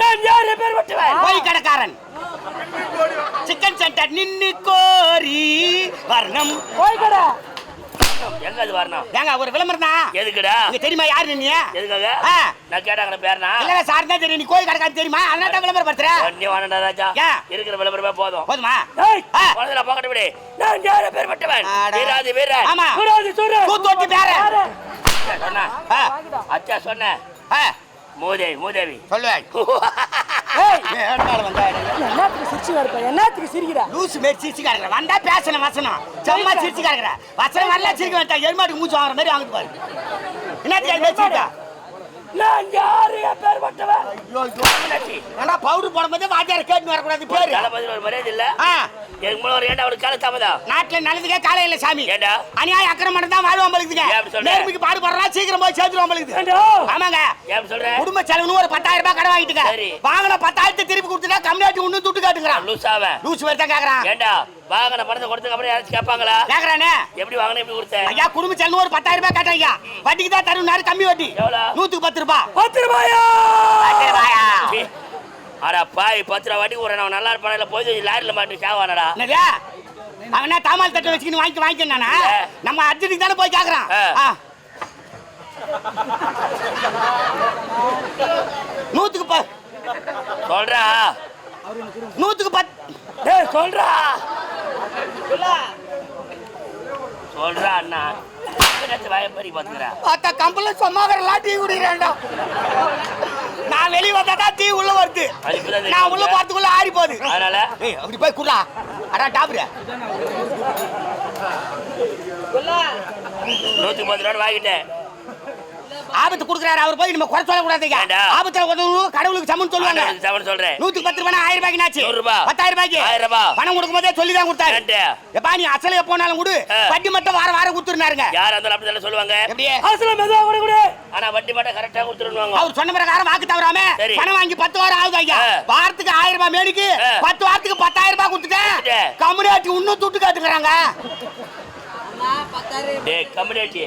நான் யார் பேர் பட்டுவேன் போய் கடைக்காரன். சிக்கன் சென்டர் நின்னு கோரி வர்ணம். போய் கடை. எங்க அது வரணும்? ஏங்க ஒரு விளம்பரம் தான் எதுக்குடா? இங்க தெரியுமா யாரு நீ எதுக்காக. நான் கேட்டாங்க பேர்னா இல்ல சார் தான் தெரியும். நீ கோயில் கடைக்காரன் தெரியுமா? அதனால தான் விளம்பரம் படுத்துற நீ ராஜா? இருக்கிற விளம்பரமே போதும். போதுமா. குழந்தைல விடு. நான் யார பேர் அட. வீராதி வீர ஆமா. வீராதி சூர கூத்தோட்டி பேர சொன்ன ஆ, அச்சா சொன்ன ஆ, மூதேவி மூதேவி சொல்லுவேன் ஏய் ஏற்பாடு என்னத்துக்கு சிரிச்சு வரப்ப என்னத்துக்கு சிரிக்கிற லூசு மாரி சிரிச்சு கிடக்குற வந்தா பேசணும் வசனம் சும்மா சிரிச்சு கிடக்குற வசனம் வரல சிரிக்க வேண்டாம் எருமாட்டுக்கு மூச்சு வாங்குற மாதிரி வாங்குது பாரு. என்னத்துக்கு அது நான் யாரு? என் பேர் பட்டவன் ஏன்னா பவுடர் போடும்போது வாத்தியார் கேட்டு வரக்கூடாது பேரு. தளபதி ஒரு மரியாதை இல்ல. எனக்கு முன்னாடி ஒரு ஏண்டா அவனுக்கு கால தாமதம்? நாட்டுல நல்லதுக்கே காலை இல்ல சாமி. ஏண்டா? அநியாய அக்கிரமம் தான் வாழ்வான் பழுக்குதுங்க? நேர்மைக்கு பாடுபடுறா சீக்கிரம் போய் சேர்த்துருவான் பழுக்குது? ஆமாங்க. ஏன் சொல்ற? குடும்ப செலவுன்னு ஒரு பத்தாயிரம் ரூபாய் கடன் வாங்கிட்டுங்க. வாங்கின பத்தாயிரத்தை திருப்பி கொடுத்துட்டா கம்யூனிட்டி ஒண்ணு துட்டு காட்டுங்கிறான். லூசாவன். லூசு மாதிரி தான் கேக்குறான். ஏண்டா? வாங்கின பணத்தை கொடுத்ததுக்கு அப்புறம் யாராச்சும் கேட்பாங்களா? கேக்குறானே? எப்படி வாங்கின எப்படி கொடுத்த? ஐயா குடும்ப செலவு ஒரு பத்தாயிரம் ரூபாய் கேட்டேன் ஐயா வட்டிக்கு தான் கம்மி வட்டி. எவ்வளோ? நூத்துக்கு பத்து ரூபாய் பத்து ரூபாயா? பத்து ரூபாயா? சீ. அட பாய் பத்து ரூபா வட்டி நான் நல்லா இருப்பான. இல்ல போய் லாரில மாட்டு சாவானடா என்னது? அவன் தாமால் தட்டை வச்சுக்கின்னு வாங்கி வாங்கிக்கணானா இல்ல. நம்ம அர்ஜென்ட்டுக்கு தானே போய். ஆ. நூத்துக்கு ப சொல்றா. நூத்துக்கு பத் டேய் சொல்றா. சொல்றா அண்ணா. அக்கா கம்பல சும்மாக்கிறலாம் டீ குடிக்கிறான்டா. நான் வெளிய வந்தா தான் டீ உள்ள வருது. நான் உள்ள பார்த்துக்குள்ள ஆறி போகுது. அதனால? ஏய் அப்படி போய் குடுறா அடா நூத்தி பத்து ரூபா வாங்கிட்டேன். ஆபத்து குடுக்குறாரு அவர் போய் நம்ம குறை சொல்ல கூடாதுங்க ஏண்டா? ஆபத்துல உதவு கடவுளுக்கு சமன் சொல்லுவாங்க சவன் சொல்றேன் நூத்துக்கு பத்து ரூபாய் ஆயிரம் ரூபாய்க்கு நாச்சு நூறு ரூபாய். பத்தாயிரம் ரூபாய்க்கு ஆயிரம் ரூபாய். பணம் கொடுக்கும் போதே சொல்லி தான் கொடுத்தாரு? எப்பா நீ அசல போனாலும் கொடு. வட்டி மட்டும் வார வாரம் கொடுத்துருந்தாருங்க யாரா இருந்தாலும் அப்படி தானே சொல்லுவாங்க அசல மெதுவா கூட கூட ஆனா வட்டி மட்டும் கரெக்டா கொடுத்துருவாங்க அவர் சொன்ன பிரகாரம் வாக்கு தவறாம. பணம் வாங்கி பத்து வாரம் ஆகுது ஐயா. வாரத்துக்கு ஆயிரம் ரூபாய் மேடிக்கு. பத்து வாரத்துக்கு பத்தாயிரம் ரூபாய் கொடுத்துட்டேன். கம்யூனிட்டி இன்னும் துட்டு காட்டுக்கிறாங்க டேய் கம்யூனிட்டி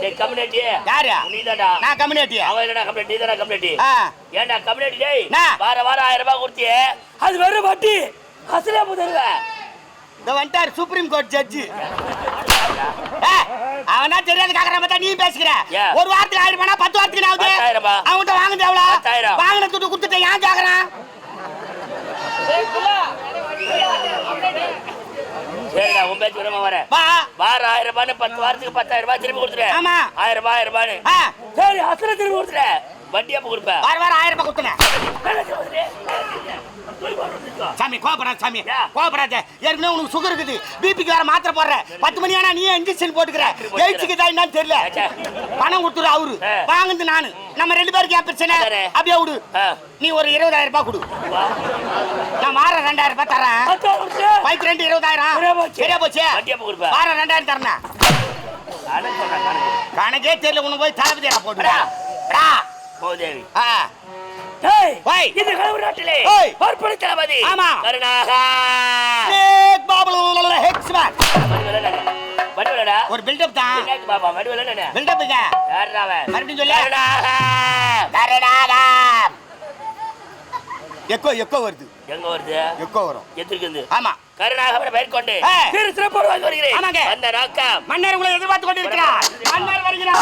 டேய் கம்யூனிட்டி யாரு? நீதாடா நான் கம்யூனிட்டி அவன் என்னடா கம்யூனிட்டி நீதாடா கம்யூனிட்டி ஆ. ஏன்டா கம்யூனிட்டி டேய்? என்ன? வார வாரம் ஆயிரம் ரூபாய் கொடுத்தியே. அது வெறும் வட்டி. அசலே முதல்ல இந்த வந்துட்டார் சுப்ரீம் கோர்ட் ஜட்ஜி அவனா தெரியாது காக்குற பார்த்தா நீ பேசுகிற? ஒரு வாரத்துக்கு ஆயிரம் ரூபாய் பத்து வாரத்துக்கு ஆகுது. அவன்கிட்ட வாங்குது எவ்வளவு. வாங்கின துட்டு கொடுத்துட்டு ஏன் கேக்குறான்? சரிடா உன் பேச்சு வரேன். வா. வாரம் ஆயிரம் ரூபாய் பத்து வாரத்துக்கு பத்தாயிரம் ரூபாய் திருப்பி கொடுத்துறேன் ஆமா. ஆயிரம் ரூபாய் ஆயிரம் ரூபாய் ஆ, சரி அசல வட்டி அப்ப கொடுப்பேன் வார வாரம் ஆயிரம் ரூபாய் சாமி கோபப்படாத சாமி? கோபப்படாத ஏற்கனவே உனக்கு சுகர் இருக்குது. பிபிக்கு வேற மாத்திரை போடுற. பத்து மணி ஆனா நீ இன்ஜெக்ஷன் போட்டுக்கிற. எயிட்ஸுக்கு தான் என்னன்னு தெரியல. பணம் கொடுத்துரு அவரு. வாங்குது நானு. நம்ம ரெண்டு பேருக்கு ஏன் பிரச்சனை. அப்படியே விடு. நீ ஒரு இருபதாயிரம் ரூபாய் கொடு. நான் மாற ரெண்டாயிரம் ரூபாய் தரேன். பைக் ரெண்டு இருபதாயிரம். சரியா போச்சு. வார ரெண்டாயிரம் தரேன். கணக்கே தெரியல உனக்கு போய் தளபதியா போட்டுடா டா. மூதேவி. ஆ. இந்த கலவு நாட்டிலே. பற்படை தளபதி. ஆமா. கருணாகா. பாபுல ஹெக்ஸ்மேன் வடிவலடா ஒரு பில்டப் தான். பாபா வடிவலடா மறுபடியும் சொல்லு. கருணாகா. எக்கோ எக்கோ வருது. எங்க வருது? எக்கோ வரும். எத்திருக்குது ஆமா. கருணாகவனை மேற்கொண்டு. திரு சிறப்போடு வந்து வருகிறேன். ஆமாங்க. அந்த நோக்கம். மன்னர் உங்களை எதிர்பார்த்து கொண்டிருக்கிறார். மன்னர் வருகிறார்.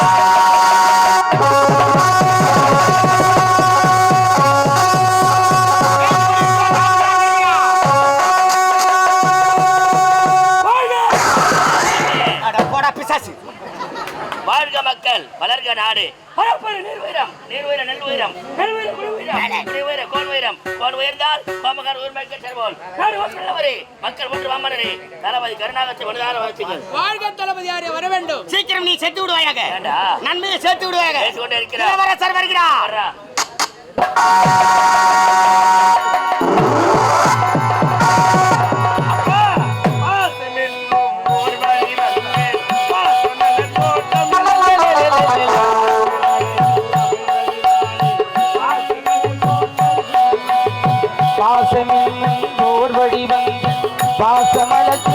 மக்கள் வளர்க நாடு. பரப்பரு நீர் உயரம் நீர் உயரம் நெல் உயரம் நெல் உயரம் குடி உயரம் குடி உயரம் கோல் உயரம் கோல் உயர்ந்தால் கோமகார் உயர்மைக்க செல்வோம். நாடு மக்களவரே மக்கள் ஒன்று வாமனரே. தளபதி கருணாகத்தை மனதார வச்சுங்கள் வாழ்க தளபதியாரே வர வேண்டும். சீக்கிரம் நீ செத்து விடுவாயாக. நன்மையை சேர்த்து விடுவாயாக. பேசிக்கொண்டே இருக்கிறார். வருகிறார். வர்றா. பாசமென்னும் நூர்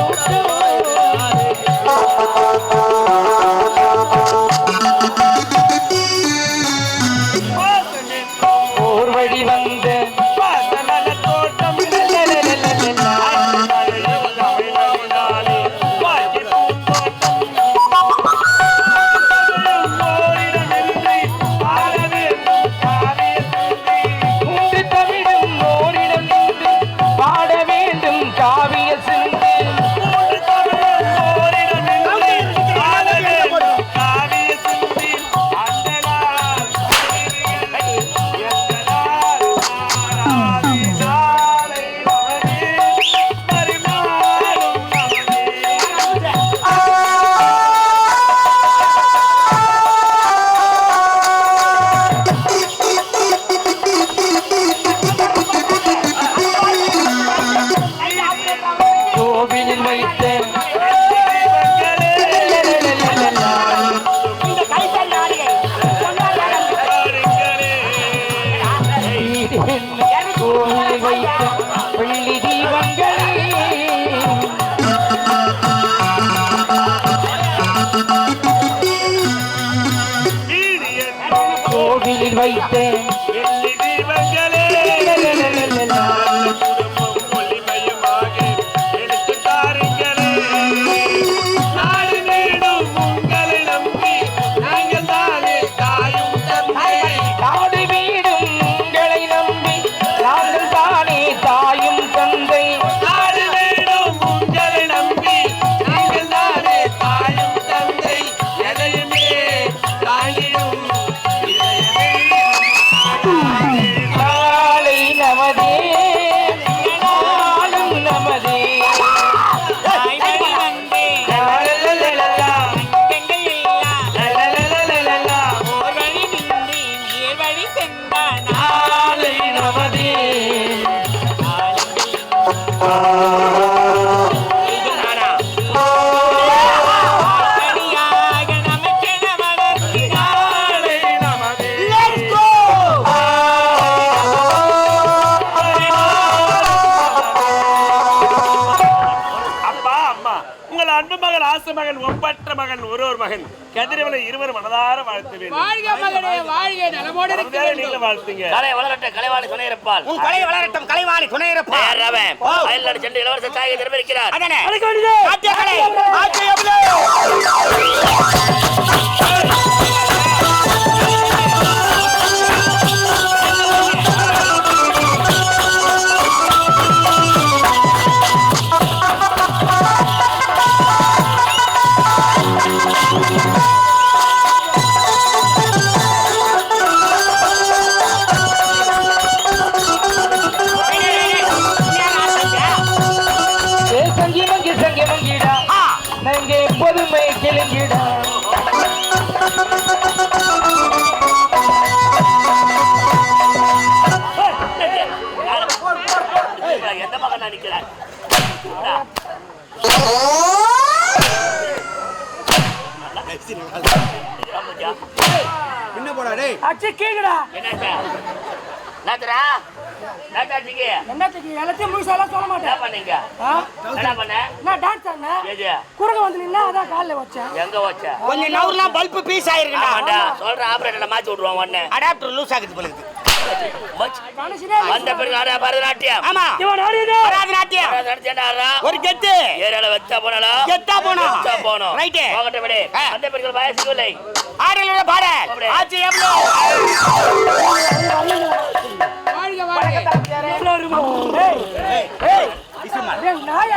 Bye. உங்கள் அன்பு மகன் ஆசை மகன் ஒப்பற்ற மகன் ஒரு ஒரு மகன். கதிரவனை இருவர் மனதார வாழ்த்து வேண்டும். வாழ்க மகனே வாழ்க நலமோடு இருக்க அதுதானே வேண்டும். நீங்களும் வாழ்த்துங்க. கலை வளரட்ட கலைவாணி துணை இருப்பாள் உன் கொலை வளரட்டும் கலைவாணி துணை யார் அவன். வயல்நாடு சென்று இளவரச தாயை அதானே. கலை ஆட்டிய அச்சு கேக்குடா. என்னடா நாத்தாச்சிக்கு என்னத்துக்கு எல்லாத்தையும் முழுசாலாம் சொல்ல என்ன மாட்டேன் பண்ணீங்க? ஆ? என்ன பண்ண? நான் டான்ஸ் ஆடினேன். வந்து நின்னா அதான் காலில் வச்சேன். எங்க வச்ச? கொஞ்சம் நவுர்லாம் பல்பு பீஸ் ஆயிருக்குடா சொல்ற ஆபரேட்டர்ல மாத்தி விடுவான் உடனே அடாப்டர் லூஸ் ஆகுது போல வந்த பிறகு ஆடா பரதநாட்டியம். ஆமா. பரதநாட்டியம். ஒரு கெத்து. ஏரியால வச்சா போனாலும் கெத்தா போனோம் வச்சா போனோம் ரைட்டு. போகட்டும் விடு. ஆ. அந்த பிறகு வயசு இல்லை ஆடலோட பாடல். அப்படியே. ஆச்சு எவ்வளோ? வாழ்க வாழ்க எவ்வளவு இருக்கும்? ஏய், ஏய். விசுமா அப்படியே நாய்.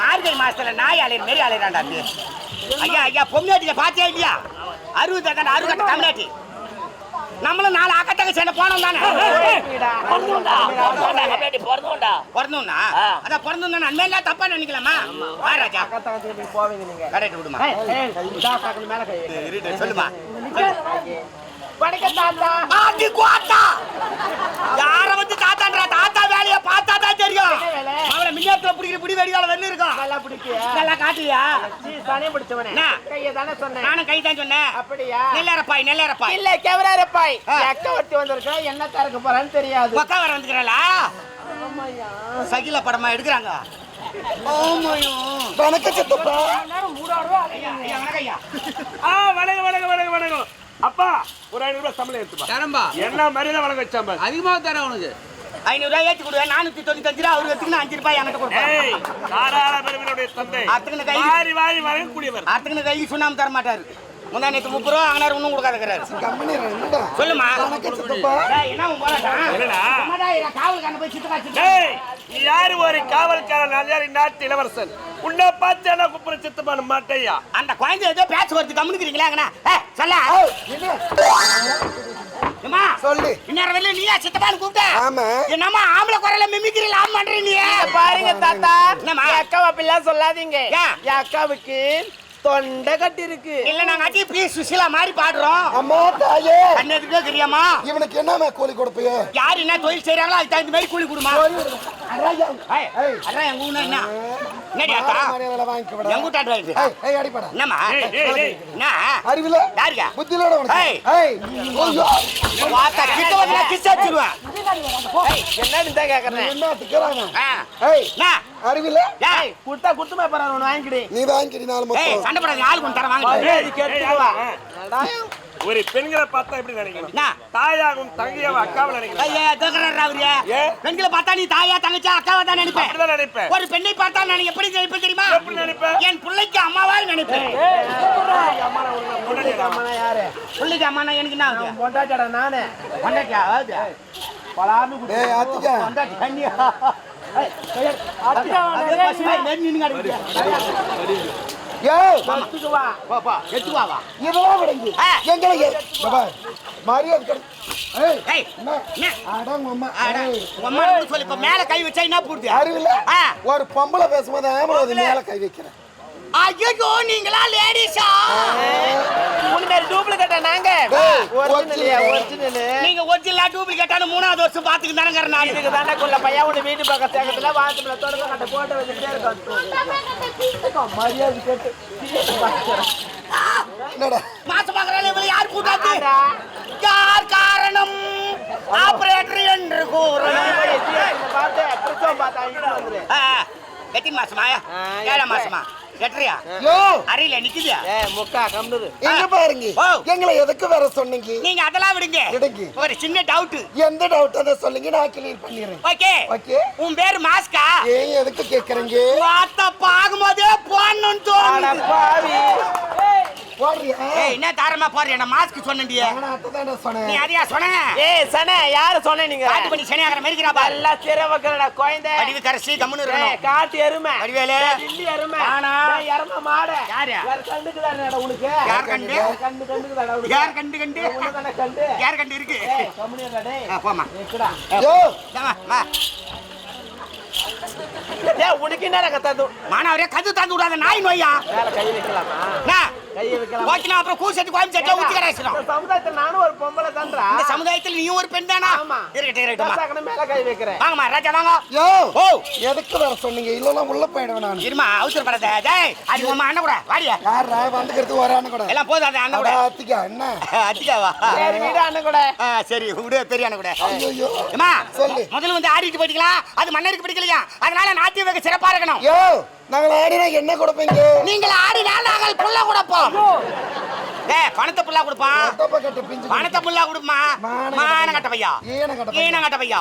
மார்கழி மாசத்துல அலையிற மாரி அலையிறான்டா அது ஐயா ஐயா பொம்னாட்டில பாத்தியா இல்லையா? அறுபது அறுபது தமிழ்நாட்டி நம்மளும் நாலு அக்கத்தக்க சேர்ந்து போனோம் தானே? பிறந்தோண்டா பிறந்தோம்னா. அதான் பிறந்தோம் தானே அண்மையில தப்பா நினைக்கலாமா? வா ராஜா. கரெக்ட் விடுமா சொல்லுமா. ஆண்டி கோத்தா யார வந்து தாத்தான்றா தாத்தா வேலைய பார்த்தா தான் தெரியும் அவளை மின்னத்துல பிடிக்கிற பிடி வெடிகால நல்லா பிடிக்கியா நல்லா காட்டியா என்ன? நானும் கை தான் சொன்னேன். அப்படியா? நெல்லரப்பாய் நெல்லரப்பாய் இல்ல கெவராரப்பாய் ஆ. எக்க ஒட்டி வந்திருக்கா? என்ன தரக்க போறான்னு தெரியாது. பக்கா வர வந்துக்கிறாளா? சகில படமா எடுக்கிறாங்க. அப்பா ஒரு ஐநூறு ரூபாய் சம்பளம் எடுத்துப்பா. தரம்பா என்ன மரியாதை வணக்கம் வச்சாம்பா அதிகமாக தரேன் உனக்கு? ஐநூறு ரூபாய் ஏத்தி கொடுவேன் நானூத்தி தொண்ணூத்தஞ்சு ரூபா அவருக்கு எடுத்துக்கின்னு அஞ்சு ரூபாய் ஏய் கொடுப்பேன். தாராள பெருமினுடைய தந்தை. அத்துக்குன்னு கை அத்துக்குன்னு கை சுண்ணாம தர மாட்டாரு. முந்தா நேத்து முப்பது ரூபா வாங்கினாரு ஒன்றும் கொடுக்காதுக்கிறாரு சொல்லுமா என்ன யாரு ஒரு காவல்காரன் யாரு? நாட்டு இளவரசன். உன்னை பார்த்து என்ன குப்புற சித்தமான மாட்டையா? அந்த குழந்தை ஏதோ பேச வருது கம்முனுக்கிறீங்களா சொல்ல. சொல்லு இந்நேரம் வெளில நீயா சித்தப்பான்னு கூப்பிட்ட? ஆமா. என்னம்மா ஆம்பளை குரல்ல mimicry ஆன் பண்ற நீ? பாருங்க தாத்தா? என் அக்காவை அப்படிலாம் சொல்லாதீங்க? என் அக்காவுக்கு தொண்டை கட்டி இருக்கு இல்ல நாங்க அடி பி. சுசிலா மாதிரி பாடுறோம். அம்மா தாயே. கண்ணதுக்கே தெரியாமா? இவனுக்கு என்ன கூலி கொடுப்பிய யார் என்ன தொழில் செய்யறாங்களோ அதுக்கு தகுந்த மாதிரி கூலி கொடுமா. ஏய், அதான் எங்க ஊர்ல என்ன? அறிவில? யாருக்கா புத்தியிலோட கிட்ட வந்து கிஸ் அடிச்சிருவேன். என்னன்னு தான் கேக்குறேன். என்ன திக்கிறாங்க ஏய், குடுத்தா குடுத்துமா பரவாயில்ல ஒண்ணு வாங்கிக்கிடு. நீ வாங்கிக்கிடி நாலு மொத்தம். சண்டை போடாதீங்க, ஆளுக்கு ஒண்ணு தரேன், வாங்க. மரியாதை கேட்டுக்குவா ஒரு பெண்களை பார்த்தா எப்படி நினைக்கணும்? தாயாகும் தங்கையாவும் அக்காவை. ஏன்? பெண்களை பார்த்தா நீ தாயா தங்கச்சியா அக்காவா தான் நினைப்பேன் நினைப்பேன். ஒரு பெண்ணை பார்த்தா நான் எப்படி நினைப்பேன் தெரியுமா? எப்படி நினைப்ப? என் பிள்ளைக்கு அம்மாவா நினைப்பேன் அம்மா யாரு? பிள்ளைக்கு அம்மா எனக்கு என்ன ஆகுது? பொண்டாட்டடா நானு? குடி. ஏய் ஆத்திக்கா பொண்டாட்டி கண்ணியா? ஏய், ஏய், அதே பசு மாதிரி நெருங்கி நின்னு கிடக்குது. ஏய் பத்துக்குவா போ, போ, எடுத்து வா, வா. இதெல்லாம் விடுங்க ஆ. எங்களை ஏ- இந்த பார், மரியாதை ஏய் ஏய், என்ன? அடங்க அம்மா அம்மா சொல்லு, இப்ப மேல கை வச்சா என்ன போடுது? அறிவில ஆ. ஒரு பொம்பளை பேசும்போது ஆம்பளை மேல கை வைக்கிறேன் ஐயோ, நீங்களா லேடிஸா? மூணு பேர் டூப்ளிகேட்டா நாங்க நீங்க ஒரிஜினலா டூப்ளிகேட்டான மூணாவது வருஷம் பாத்துக்கு தானே நான். இதுக்கு தாண்டா கொள்ள பையன் உன் வீட்டு பக்கம் சேகத்துல வாசத்துல தொடர்ந்து கட்ட போட்டு வச்சுட்டே இருக்கான் மரியாதை கேட்டு என்னடா? மாசம் பாக்குறாள் இவளை யார் கூட்டாது யார் காரணம்? ஆபரேட்டர் என்று கூறணும். பார்த்து பார்த்தா ஏழாம். மாசமா? எட்டரையா யோ. அறையில நிக்குதியா? ஏ முக்கா கம்னு இங்க பாருங்க. ஓ. எங்களை எதுக்கு வர சொன்னீங்க? நீங்க அதெல்லாம் விடுங்க. விடுங்க. ஒரு சின்ன டவுட் எந்த டவுட் அதை சொல்லுங்க? நான் கிளியர் பண்ணிடுறேன். ஓகே ஓகே உன் பேரு மாஸ்கா? ஏன் எதுக்கு கேக்குறீங்க? வாத்த பாக்கும்போதே போடணும்னு தோணுது. பாவி. என்ன தாரமா போடுற என்ன மாஸ்க் நான் அதான் நீ சொன்னேன் அதையா சொன்ன? ஏய் சனே யாரு சொன்ன நீங்க? காட்டு பண்ணி சனியாகிற மாதிரி இருக்கிறா பாரு. எல்லாம் சிறை வைக்கிறடா குழந்தை வடிவு கரசி இருக்கணும். காட்டு எருமை. வடிவேலு. டில்லி எருமை. ஆனா. எருமை மாடு. யாரு? வேற கண்டுக்குதானடா உனக்கு. யார் கண்டு? வேற கண்டு கண்டுக்குதாடா உனக்கு. யார் கண்டு கண்டு? உனதானே கண்டு. யார் கண்டு இருக்கு? டேய். யோ! வா. உனக்கு என்ன கத்தாது? மானவரே கது தந்து விடாத நாய் நோயா? கை வைக்கலாமா? என்ன? ஓகேனா அப்புறம் கூசத்து கோயம் சட்டை ஊத்தி கரைசணும் இந்த சமுதாயத்துல நானும் ஒரு பொம்பளை தான்றா இந்த சமுதாயத்தில் நீயும் ஒரு பெண் தானா? ஆமா. இருக்கட்டும் இருக்கட்டும்மா கசாக்கணும் மேல கை வைக்கிறேன். வாங்கம்மா ராஜா வாங்க. யோ ஓ எதுக்கு வர சொன்னீங்க? இல்லைன்னா உள்ள போயிடுவேன் நான். இருமா அவசரப்படாத ஜெய் அது உமா அண்ணன் கூட வாடியா. யாரா வந்துக்கிறதுக்கு வரான்னு கூட? எல்லாம் போதாது அண்ணன் கூட. அத்திக்கா என்ன? அத்திக்காவா சரி வீடு அண்ணன் கூட. சரி விடு பெரிய அண்ணன் கூட. ஐயோ ஏம்மா சொல்லு. முதல்ல வந்து ஆடிட்டு போயிட்டீங்களா? அது மன்னருக்கு பிடிக்கலையா? அதனால நாட்டிய வைக்க சிறப்பா இருக்கணும். யோ நாங்கள் ஆடினா என்ன கொடுப்பீங்க? நீங்கள் ஆடினா நாங்கள் புள்ள கொடுப்போம். ஏ பணத்தை புல்லா கொடுப்பான் தப்ப கட்ட பிஞ்சு பணத்தை புல்லா கொடுப்பா? மான கட்ட பையா? ஈன கட்ட பையா.